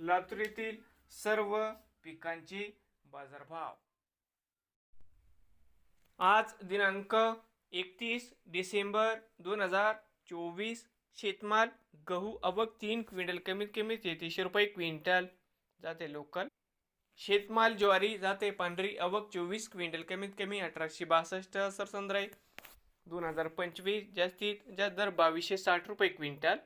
लातूर येथील सर्व पिकांची बाजारभाव. आज दिनांक एकतीस डिसेंबर दोन हजार चोवीस शेतमाल गहू अवक तीन क्विंटल कमीत कमी तेहतीसशे रुपये क्विंटल जाते लोकल. शेतमाल ज्वारी जाते पांढरी अवक चोवीस क्विंटल कमीत कमी अठराशे बासष्ट सरसंद्राई दोन हजार पंचवीस जास्तीत जास्त दर बावीसशे साठ रुपये क्विंटल.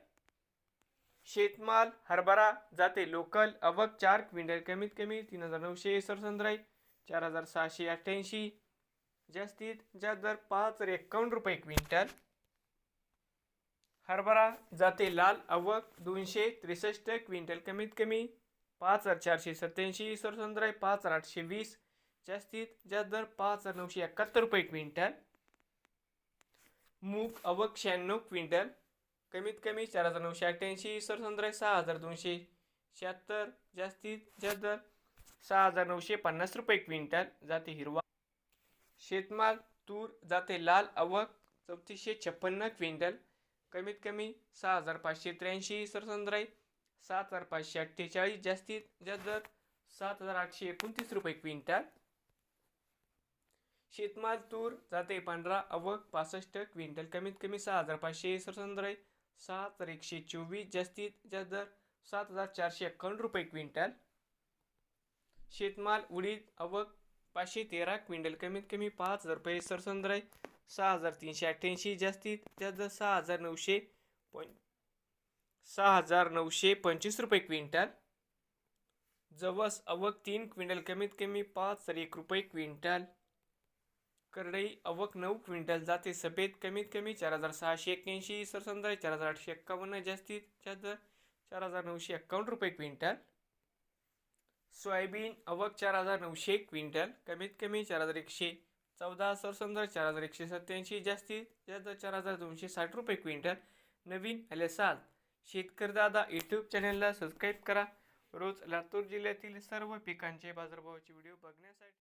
शेतमाल हरभरा जाते लोकल अवक चार क्विंटल कमीत कमी तीन हजार नऊशे सरसंद्राई चार हजार सहाशे अठ्ठ्याऐंशी. जास्तीत जास्त दर पाच हजार एकावन्न रुपये क्विंटल. हरभरा जाते लाल अवक दोनशे त्रेसष्ट क्विंटल कमीत कमी पाच हजार चारशे सत्याऐंशी सरसंद्राई पाच हजार आठशे वीस. जास्तीत जास्त दर पाच हजार नऊशे एकाहत्तर रुपये क्विंटल. मूग अवक शहाण्णव क्विंटल. कमीत कमी चार हजार नऊशे अठ्ठ्याऐंशी सरसंद्राई सहा हजार दोनशे शहात्तर जास्तीत जास्त दर सहा हजार नऊशे पन्नास रुपये क्विंटल जाते हिरवा. शेतमाल तूर जाते लाल अवक चौतीसशे छप्पन्न क्विंटल कमीत कमी सहा हजार पाचशे त्र्याऐंशी सरसंद्राई सात हजार पाचशे अठ्ठेचाळीस जास्तीत जास्त दर सात हजार आठशे एकोणतीस रुपये क्विंटल. शेतमाल तूर जाते पांढरा अवक पासष्ट क्विंटल कमीत कमी सहा हजार पाचशे सरसंद्राई सात हजार एकशे चोवीस जास्तीत जास्त दर सात हजार चारशे एकावन्न रुपये क्विंटल. शेतमाल उडीद अवक पाचशे तेरा क्विंटल कमीत कमी पाच हजार रुपये सरसंद्राय. सहा हजार तीनशे अठ्ठ्याऐंशी जास्तीत जास्त दर सहा हजार नऊशे पं सहा हजार नऊशे पंचवीस रुपये क्विंटल. जवस अवक तीन क्विंटल कमीत कमी पाच हजार एक रुपये क्विंटल. करडई अवक नऊ क्विंटल जाते सफेद कमीत कमी चार हजार सहाशे एक्क्याऐंशी सरसंद्राई चार हजार आठशे एक्कावन्न जास्तीत जास्त चार हजार नऊशे एक्कावन्न रुपये क्विंटल. सोयाबीन अवक चार हजार नऊशे क्विंटल कमीत कमी चार हजार एकशे चौदा सरसंद्र चार हजार एकशे सत्याऐंशी जास्तीत जास्त चार हजार दोनशे साठ रुपये क्विंटल. नवीन आले शेतकरी दादा यूट्यूब चॅनलला सबस्क्राईब करा. रोज लातूर जिल्ह्यातील सर्व पिकांचे बाजारभावाचे व्हिडिओ बघण्यासाठी